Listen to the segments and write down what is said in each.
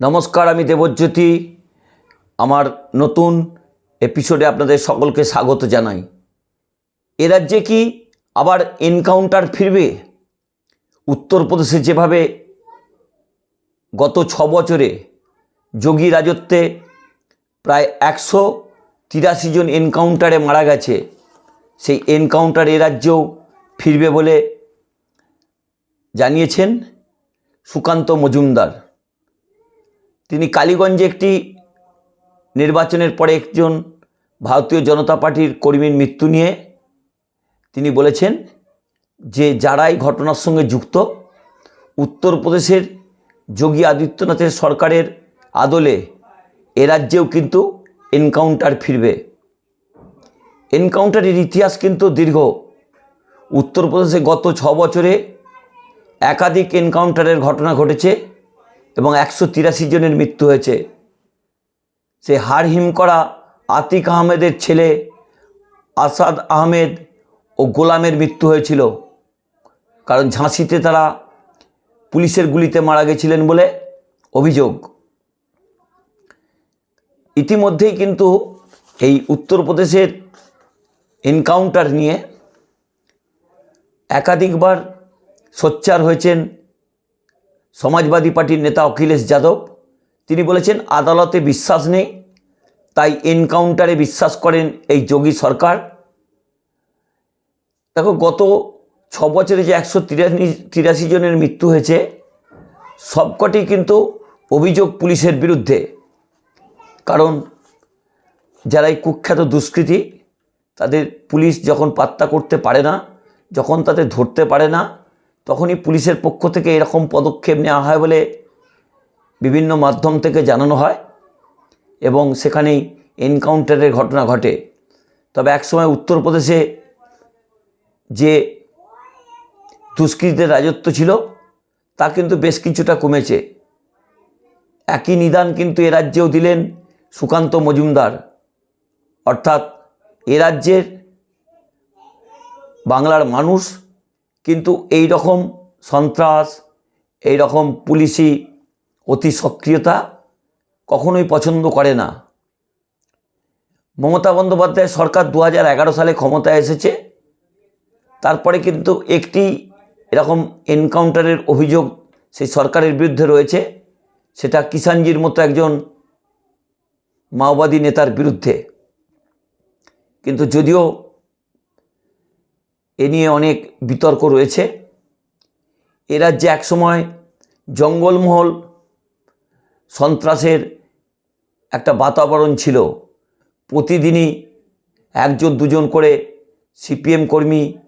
নমস্কার, আমি দেবজ্যোতি। আমার নতুন এপিসোডে আপনাদের সকলকে স্বাগত জানাই। এ রাজ্যে কি আবার এনকাউন্টার ফিরবে? উত্তরপ্রদেশে যেভাবে গত ছ বছরে যোগী রাজত্বে প্রায় একশো তিরাশি জন এনকাউন্টারে মারা গেছে, সেই এনকাউন্টার এ রাজ্যেও ফিরবে বলে জানিয়েছেন সুকান্ত মজুমদার। তিনি কালীগঞ্জে একটি নির্বাচনের পরে একজন ভারতীয় জনতা পার্টির কর্মীর মৃত্যু নিয়ে তিনি বলেছেন যে যারাই ঘটনার সঙ্গে যুক্ত, উত্তরপ্রদেশের যোগী আদিত্যনাথের সরকারের আদলে এ রাজ্যেও কিন্তু এনকাউন্টার ফিরবে। এনকাউন্টারের ইতিহাস কিন্তু দীর্ঘ। উত্তরপ্রদেশে গত ছ বছরে একাধিক এনকাউন্টারের ঘটনা ঘটেছে। এবং একশো তিরাশি জনের মৃত্যু হয়েছে। সে হাড় হিম করা আতিক আহমেদের ছেলে আসাদ আহমেদ ও গোলামের মৃত্যু হয়েছিল। কারণ ঝাঁসিতে তারা পুলিশের গুলিতে মারা গেছিলেন বলে অভিযোগ। ইতিমধ্যেই কিন্তু এই উত্তরপ্রদেশের এনকাউন্টার নিয়ে একাধিকবার সোচ্চার হয়েছেন সমাজবাদী পার্টির নেতা অখিলেশ যাদব, তিনি বলেছেন, আদালতে বিশ্বাস নেই, তাই এনকাউন্টারে বিশ্বাস করেন এই যোগী সরকার। দেখো, গত ছ বছরে যে একশো তিরাশি জনের মৃত্যু হয়েছে, সবকটি কিন্তু অভিযোগ পুলিশের বিরুদ্ধে। কারণ, যারা এই কুখ্যাত দুষ্কৃতী, তাদের পুলিশ যখন পাত্তা করতে পারে না, যখন তাদের ধরতে পারে না তখনই পুলিশের পক্ষ থেকে এরকম পদক্ষেপ নেওয়া হয় বলে বিভিন্ন মাধ্যম থেকে জানানো হয় এবং সেখানেই এনকাউন্টারের ঘটনা ঘটে। তবে একসময় উত্তরপ্রদেশে যে দুষ্কৃতীদের রাজত্ব ছিল, তা কিন্তু বেশ কিছুটা কমেছে। একই নিদান কিন্তু এ রাজ্যেও দিলেন সুকান্ত মজুমদার। অর্থাৎ এ রাজ্যের বাংলার মানুষ কিন্তু এই রকম সন্ত্রাস, এই রকম পুলিশি অতি সক্রিয়তা কখনোই পছন্দ করে না। মমতা বন্দ্যোপাধ্যায় সরকার দু হাজার এগারো সালে ক্ষমতায় এসেছে। তারপরে কিন্তু একটি এরকম এনকাউন্টারের অভিযোগ সেই সরকারের বিরুদ্ধে রয়েছে। সেটা কিষাণজির মতো একজন মাওবাদী নেতার বিরুদ্ধে। কিন্তু যদিও এ নিয়ে অনেক বিতর্ক রয়েছে। এ রাজ্যে একসময় জঙ্গলমহল, সন্ত্রাসের একটা বাতাবরণ ছিল। প্রতিদিনই একজন, দুজন করে সিপিএম কর্মী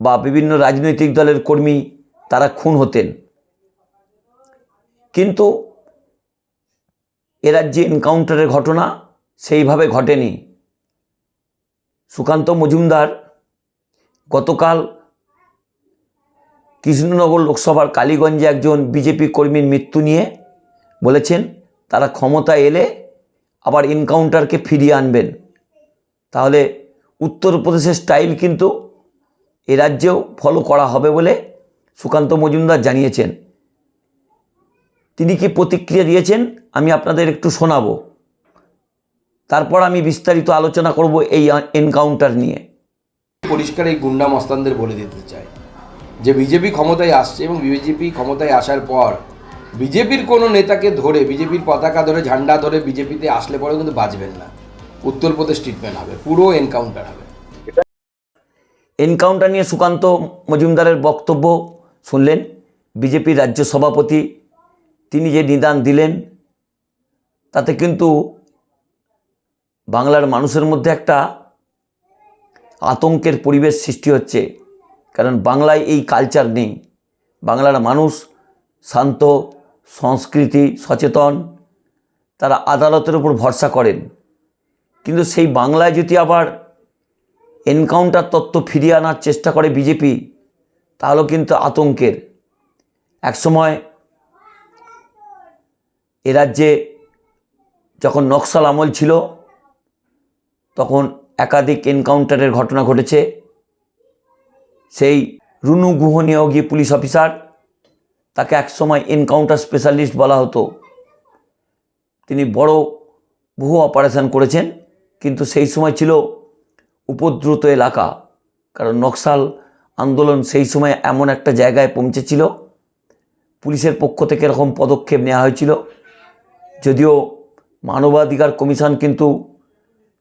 বা বিভিন্ন রাজনৈতিক দলের কর্মী তারা খুন হতেন। কিন্তু এ রাজ্যে এনকাউন্টারের ঘটনা সেইভাবে ঘটেনি। সুকান্ত মজুমদার গতকাল কৃষ্ণনগর লোকসভার কালীগঞ্জে একজন বিজেপি কর্মীর মৃত্যু নিয়ে বলেছেন, তারা ক্ষমতা এলে আবার এনকাউন্টারকে ফিরিয়ে আনবেন। তাহলে উত্তরপ্রদেশের স্টাইল কিন্তু এ রাজ্যেও ফলো করা হবে বলে সুকান্ত মজুমদার জানিয়েছেন। তিনি কি প্রতিক্রিয়া দিয়েছেন, আমি আপনাদের একটু শোনাবো। তারপর আমি বিস্তারিত আলোচনা করব এই এনকাউন্টার নিয়ে। পরিষ্কার এই গুন্ডা মস্তানদের বলে দিতে চাই। যে বিজেপি ক্ষমতায় আসছে এবং বিজেপি ক্ষমতায় আসার পর বিজেপির কোনো নেতাকে ধরে, বিজেপির পতাকা ধরে, ঝান্ডা ধরে বিজেপিতে আসলে পরেও কিন্তু বাঁচবেন না। উত্তরপ্রদেশ ট্রিটমেন্ট হবে, পুরো এনকাউন্টার হবে। এনকাউন্টার নিয়ে সুকান্ত মজুমদারের বক্তব্য শুনলেন বিজেপির রাজ্য সভাপতি। তিনি যে নিদান দিলেন, তাতে কিন্তু বাংলার মানুষের মধ্যে একটা আতঙ্কের পরিবেশ সৃষ্টি হচ্ছে। কারণ বাংলায় এই কালচার নেই। বাংলার মানুষ শান্ত, সংস্কৃতি সচেতন, তারা আদালতের উপর ভরসা করেন। কিন্তু সেই বাংলায় যদি আবার এনকাউন্টার তত্ত্ব ফিরিয়ে আনার চেষ্টা করে বিজেপি তাহলেও কিন্তু আতঙ্কের। একসময় এ রাজ্যে যখন নকশাল আমল ছিল, তখন একাধিক এনকাউন্টারের ঘটনা ঘটেছে। সেই রুনু গুহ নিয়োগী পুলিশ অফিসার, তাকে একসময় এনকাউন্টার স্পেশালিস্ট বলা হতো। তিনি বড় বহু অপারেশন করেছেন, কিন্তু সেই সময় ছিল উপদ্রুত এলাকা, কারণ নকশাল আন্দোলন সেই সময় এমন একটা জায়গায় পৌঁছেছিল। পুলিশের পক্ষ থেকে এরকম পদক্ষেপ নেওয়া হয়েছিল। যদিও মানবাধিকার কমিশন কিন্তু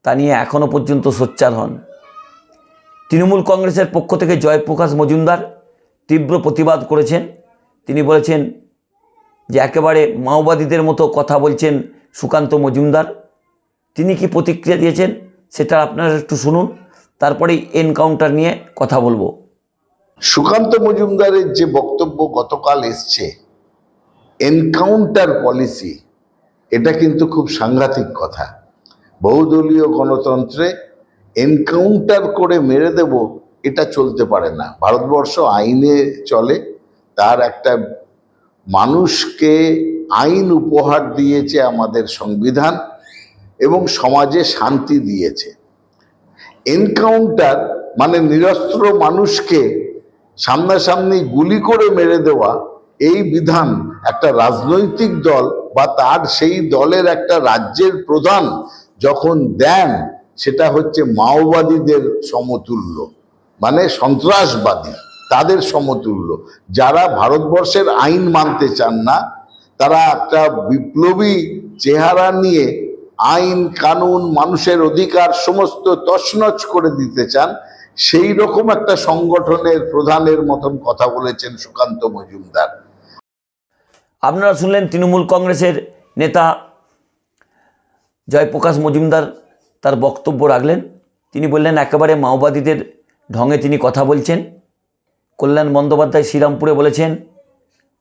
তা নিয়ে এখনও পর্যন্ত সোচ্চার হন। তৃণমূল কংগ্রেসের পক্ষ থেকে জয়প্রকাশ মজুমদার তীব্র প্রতিবাদ করেছেন। তিনি বলেছেন যে একেবারে মাওবাদীদের মতো কথা বলছেন সুকান্ত মজুমদার। তিনি কি প্রতিক্রিয়া দিয়েছেন সেটা আপনারা একটু শুনুন, তারপরেই এনকাউন্টার নিয়ে কথা বলব। সুকান্ত মজুমদারের যে বক্তব্য গতকাল এসছে, এনকাউন্টার পলিসি, এটা কিন্তু খুব সাংঘাতিক কথা। বহুদলীয় গণতন্ত্রে এনকাউন্টার করে মেরে দেব, এটা চলতে পারে না। ভারতবর্ষ আইনে চলে, তার একটা মানুষকে আইন উপহার দিয়েছে আমাদের সংবিধান এবং সমাজে শান্তি দিয়েছে। এনকাউন্টার মানে নিরস্ত্র মানুষকে সামনাসামনি গুলি করে মেরে দেওয়া, এই বিধান একটা রাজনৈতিক দল বা তার সেই দলের একটা রাজ্যের প্রধান যখন দেন, সেটা হচ্ছে মাওবাদীদের সমতুল্য মানে সন্ত্রাসবাদী, তাদের সমতুল্য। যারা ভারতবর্ষের আইন মানতে চান না, তারা একটা বিপ্লবী চেহারা নিয়ে আইন, কানুন, মানুষের অধিকার সমস্ত তছনছ করে দিতে চান, সেই রকম একটা সংগঠনের প্রধানের মতন কথা বলেছেন সুকান্ত মজুমদার। আপনারা শুনলেন তৃণমূল কংগ্রেসের নেতা জয়প্রকাশ মজুমদার তার বক্তব্য রাখলেন। তিনি বললেন, একেবারে মাওবাদীদের ঢঙে তিনি কথা বলছেন। কল্যাণ বন্দ্যোপাধ্যায় শ্রীরামপুরে বলেছেন,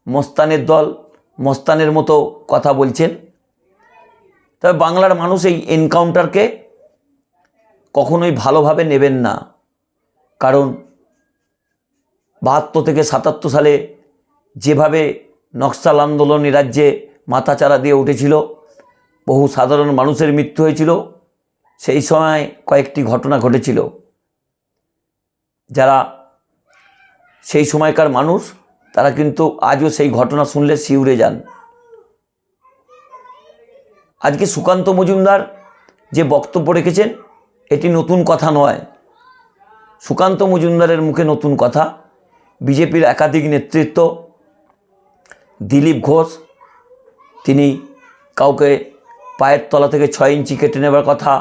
মস্তানের দল মস্তানের মতো কথা বলছেন। তবে বাংলার মানুষ এই এনকাউন্টারকে কখনোই ভালোভাবে নেবেন না। কারণ বাহাত্তর থেকে সাতাত্তর সালে যেভাবে নকশাল আন্দোলন রাজ্যে মাথাচাড়া দিয়ে উঠেছিল বহু সাধারণ মানুষের মৃত্যু হয়েছিল। সেই সময় কয়েকটি ঘটনা ঘটেছিল। যারা সেই সময়কার মানুষ, তারা কিন্তু আজও সেই ঘটনা শুনলে শিউরে যান। আজকে সুকান্ত মজুমদার যে বক্তব্য রেখেছেন, এটি নতুন কথা নয়। সুকান্ত মজুমদারের মুখে নতুন কথা। বিজেপির একাধিক নেতৃত্ব, দিলীপ ঘোষ, তিনি কাউকে পায়ের তলা থেকে ছয় ইঞ্চি কেটে নেবার কথা,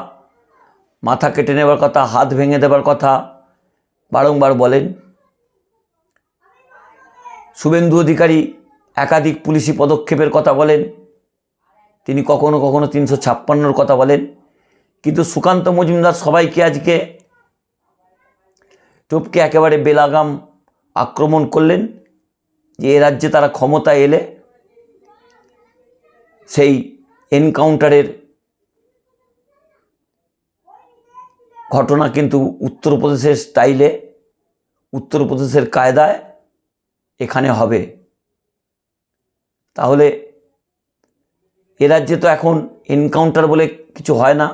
মাথা কেটে নেবার কথা, হাত ভেঙে দেবার কথা বারংবার বলেন। শুভেন্দু অধিকারী একাধিক পুলিশি পদক্ষেপের কথা বলেন। তিনি কখনো কখনো তিনশো ছাপ্পান্নর কথা বলেন। কিন্তু সুকান্ত মজুমদার সবাইকে আজকে টপকে একেবারে বেলাগাম আক্রমণ করলেন যে এ রাজ্যে তারা ক্ষমতা এলে সেই এনকাউন্টারের ঘটনা কিন্তু উত্তরপ্রদেশের স্টাইলে, উত্তরপ্রদেশের কায়দায় এখানে হবে। তাহলে এ রাজ্যে তো এখন এনকাউন্টার বলে কিছু হয় না,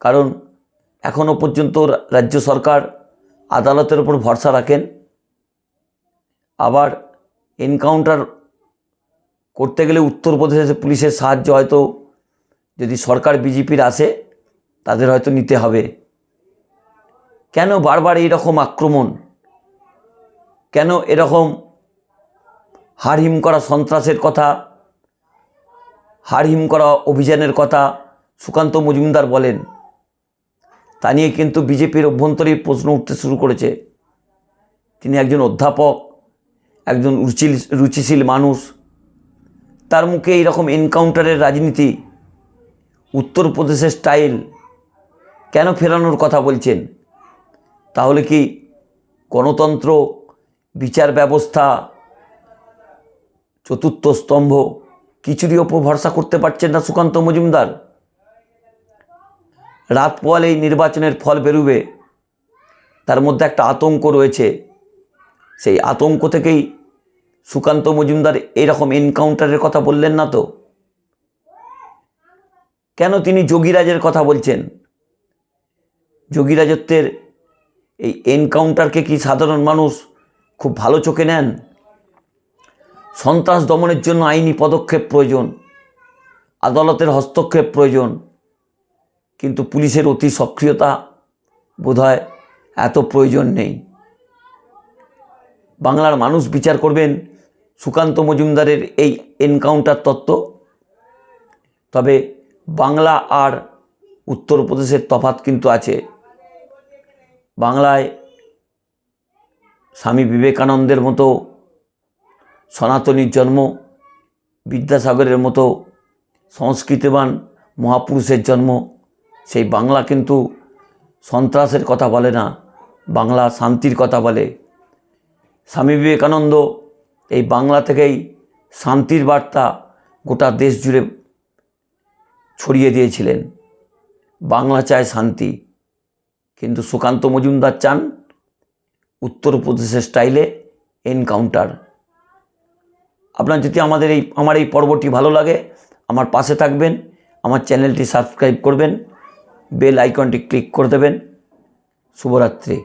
কারণ এখনও পর্যন্ত রাজ্য সরকার আদালতের উপর ভরসা রাখেন। আবার এনকাউন্টার করতে গেলে উত্তরপ্রদেশে পুলিশের সাহায্য হয়তো যদি সরকার বিজেপির আসে, তাদের হয়তো নিতে হবে। কেন বারবার এইরকম আক্রমণ? কেন এরকম হারহিম করা সন্ত্রাসের কথা হারহিম করা অভিযানের কথা সুকান্ত মজুমদার বলেন? তা নিয়ে কিন্তু বিজেপির অভ্যন্তরীণ প্রশ্ন উঠতে শুরু করেছে। তিনি একজন অধ্যাপক, একজন রুচিল, রুচিশীল মানুষ। তার মুখে এইরকম এনকাউন্টারের রাজনীতি, উত্তরপ্রদেশের স্টাইল কেন ফেরানোর কথা বলছেন? তাহলে কি গণতন্ত্র, বিচার ব্যবস্থা, চতুর্থ স্তম্ভ কিছুরই ওপর ভরসা করতে পারছেন না সুকান্ত মজুমদার? রাত পোয়ালে এই নির্বাচনের ফল বেরোবে, তার মধ্যে একটা আতঙ্ক রয়েছে। সেই আতঙ্ক থেকেই সুকান্ত মজুমদার এরকম এনকাউন্টারের কথা বললেন না তো? কেন তিনি যোগীরাজের কথা বলছেন? যোগীরাজত্বের এই এনকাউন্টারকে কি সাধারণ মানুষ খুব ভালো চোখে নেন? সন্ত্রাস দমনের জন্য আইনি পদক্ষেপ প্রয়োজন, আদালতের হস্তক্ষেপ প্রয়োজন, কিন্তু পুলিশের অতি সক্রিয়তা বোধহয় এত প্রয়োজন নেই। বাংলার মানুষ বিচার করবেন সুকান্ত মজুমদারের এই এনকাউন্টার তত্ত্ব। তবে বাংলা আর উত্তরপ্রদেশের তফাত কিন্তু আছে। বাংলায় স্বামী বিবেকানন্দের মতো সনাতনীর জন্ম, বিদ্যাসাগরের মতো সংস্কৃতিবান মহাপুরুষের জন্ম, সেই বাংলা কিন্তু সন্ত্রাসের কথা বলে না, বাংলা শান্তির কথা বলে। স্বামী বিবেকানন্দ এই বাংলা থেকেই শান্তির বার্তা গোটা দেশ জুড়ে ছড়িয়ে দিয়েছিলেন। বাংলা চায় শান্তি। কিন্তু সুকান্ত মজুমদার চান উত্তরপ্রদেশের স্টাইলে এনকাউন্টার। আপনার যদি আমাদের এই, আমার এই পর্বটি ভালো লাগে, আমার পাশে থাকবেন, আমার চ্যানেলটি সাবস্ক্রাইব করবেন, বেল আইকনটি ক্লিক করে দেবেন। শুভরাত্রি।